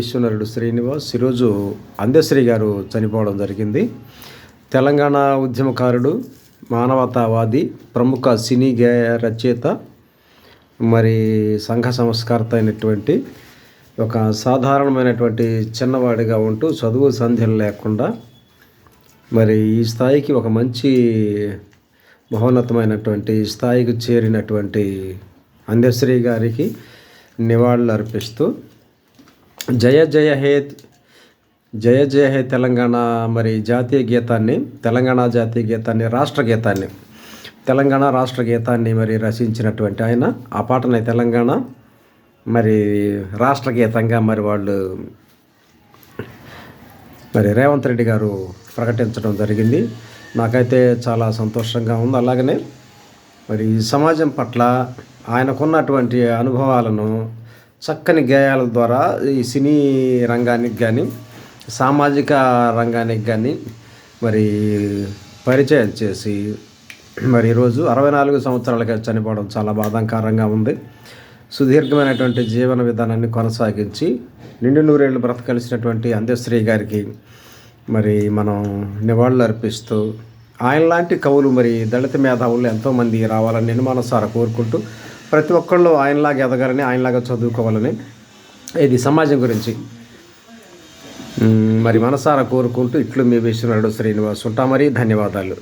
విశ్వనరుడు శ్రీనివాస్ ఈరోజు అందశ్రీ గారు చనిపోవడం జరిగింది. తెలంగాణ ఉద్యమకారుడు మానవతావాది ప్రముఖ సినీ గేయ రచయిత మరి సంఘ సంస్కర్త అయినటువంటి ఒక సాధారణమైనటువంటి చిన్నవాడిగా ఉంటూ చదువు సంధ్యలు లేకుండా మరి ఈ స్థాయికి ఒక మంచి మహోన్నతమైనటువంటి స్థాయికి చేరినటువంటి అందశ్రీ గారికి నివాళులు అర్పిస్తూ జయ జయ హే జయ జయ హే తెలంగాణ మరి జాతీయ గీతాన్ని తెలంగాణ జాతీయ గీతాన్ని రాష్ట్ర గీతాన్ని తెలంగాణ రాష్ట్ర గీతాన్ని మరి రచించినటువంటి ఆయన. ఆ పాటని తెలంగాణ మరి రాష్ట్ర గీతంగా మరి వాళ్ళు మరి రేవంత్ రెడ్డి గారు ప్రకటించడం జరిగింది. నాకైతే చాలా సంతోషంగా ఉంది. అలాగనే మరి ఈ సమాజం పట్ల ఆయనకున్నటువంటి అనుభవాలను చక్కని గేయాల ద్వారా ఈ సినీ రంగానికి కానీ సామాజిక రంగానికి కానీ మరి పరిచయం చేసి మరి ఈరోజు అరవై నాలుగు సంవత్సరాలకి చనిపోవడం చాలా బాధాకరంగా ఉంది. సుదీర్ఘమైనటువంటి జీవన విధానాన్ని కొనసాగించి నిండు నూరేళ్ళు బ్రతకలిసినటువంటి అందశ్రీ గారికి మరి మనం నివాళులు అర్పిస్తూ ఆయన లాంటి కవులు మరి దళిత మేధావులు ఎంతోమంది రావాలని నేను మనసారా కోరుకుంటూ ప్రతి ఒక్కళ్ళు ఆయనలాగా ఎదగాలని ఆయనలాగా చదువుకోవాలని ఇది సమాజం గురించి. మరి మనసారా కోరుకుంటూ ఇట్లు మీ విశ్వనాథుడు శ్రీనివాస్ ఉంటా మరి. ధన్యవాదాలు.